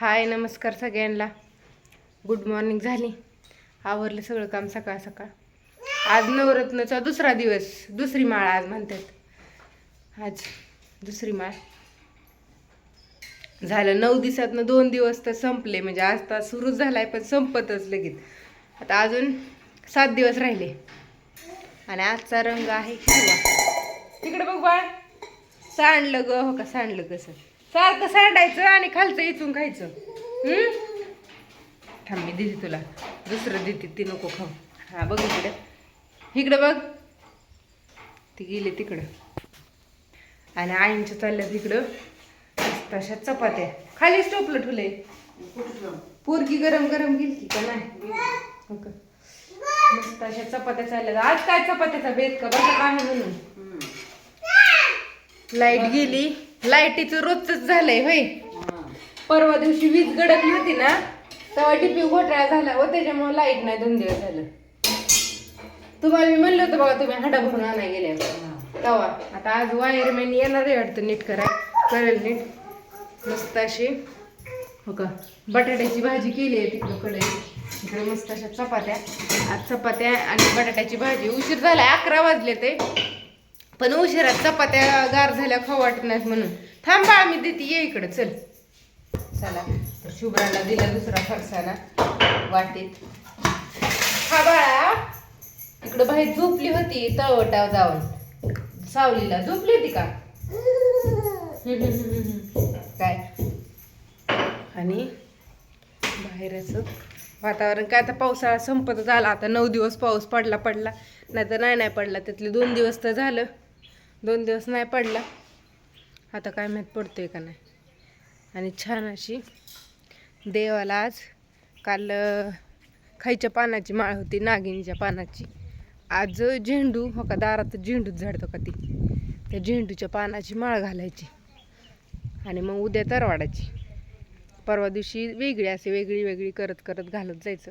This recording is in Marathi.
हाय नमस्कार सगळ्यांना. गुड मॉर्निंग झाली. आवरलं सगळं काम सकाळ सकाळ. आज नवरत्नचा दुसरा दिवस. दुसरी माळ आज म्हणतात. आज दुसरी माळ. झालं नऊ दिवसातनं दोन दिवस तर संपले. म्हणजे आज तर सुरू झालाय पण संपतच लगेच. आता अजून सात दिवस राहिले. आणि आजचा रंग आहे हिरवा. तिकडे बघ बाळ. सांडलं ग. हो का सांडलं कसं? सारखं सांडायचं आणि खालचं इचून खायचं. हम्म? थांब मी दिली तुला दुसरं देते ती नको खाऊ. हा बघ इकडे. इकडं बघ. ती गेली तिकडं. आणि आईंच्या चालल्या तिकडं तशा चपात्या. खाली स्टोपलं ठुले पोरगी गरम गरम गेली की का नाही? हो का? मस्त अशा चपात्या चालल्या आज काय चपात्याचा बेत का? बघा आहे म्हणून. लाइट गेली. लाईटीचं रोजच झालंय होय. परवा दिवशी वीज गडकली होती ना तेव्हा टिपी घोटाळा झाला हो, व त्याच्यामुळे लाइट नाही दोन दिवस झालं. तुम्हाला मी म्हणलं होतं बघा तुम्ही हाडा भरून आणाय गेल्या. तेव्हा. आता आज वायरमॅन येणार आहे वाटतं नीट करा करेल नीट. मस्त अशी. हो का? बटाट्याची भाजी केली आहे तिकडं कडे इकडे मस्त अशा चपात्या. आज चपात्या आणि बटाट्याची भाजी. उशीर झाला अकरा वाजले ते. पण उशिरा चपात्या गार झाल्या खाऊ वाटत नाहीत म्हणून. थांबा आम्ही मी देते ये इकडं चल. चला. तर शुभ्राला दिला दुसरा फरसाना. वाटीत. हा बाळा. इकडं बाहेर झोपली होती तळवटाव जाऊन. सावलीला झोपली होती का? काय? आणि बाहेरच वातावरण. काय आता पावसाळा संपत झाला आता नऊ दिवस पाऊस पडला पडला. नाही तर नाही नाही पडला. त्यातले दोन दिवस तर झालं. दोन दिवस नाही पडला. आता काय माहीत पडतोय का नाही. आणि छान अशी देवाला आज काल खायच्या पानाची माळ होती नागिनीच्या पानाची. आज झेंडू हो का दारात झेंडूच झाडतो का ती. त्या झेंडूच्या पानाची माळ घालायची आणि मग उद्या तरवाडाची परवा दिवशी वेगळी असे वेगळी वेगळी करत करत घालत जायचं.